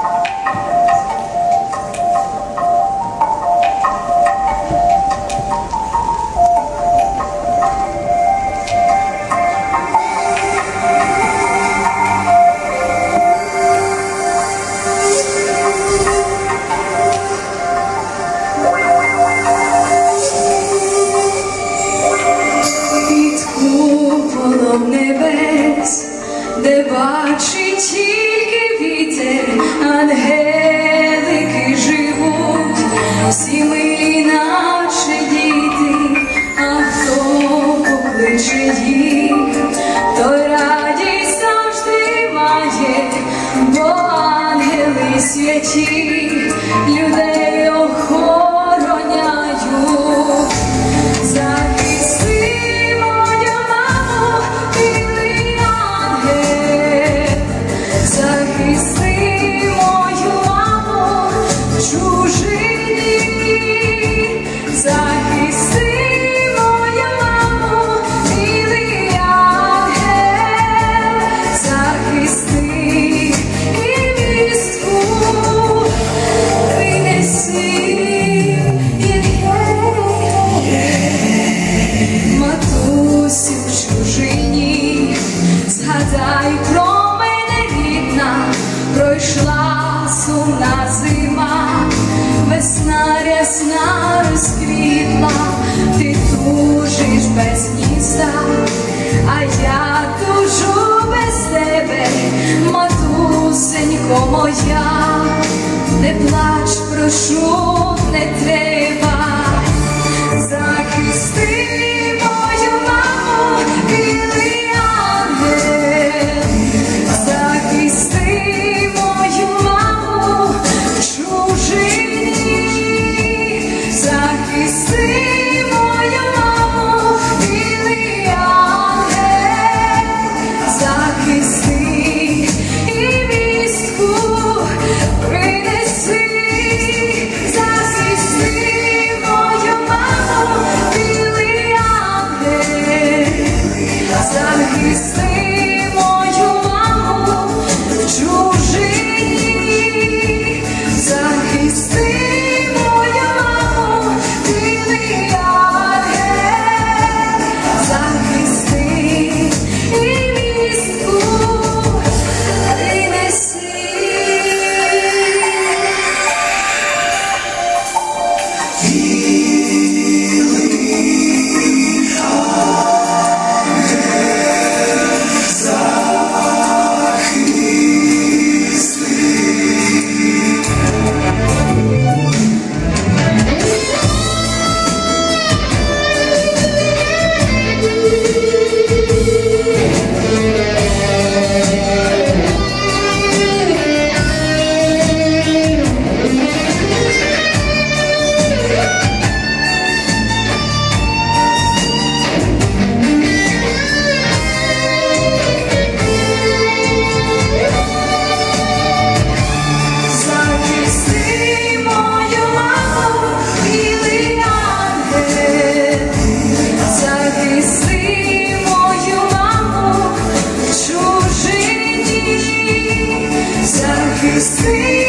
Música You. весна розквітла, ти тужиш без міста, а я тужу без тебе, матусенько моя, не плач, прошу. see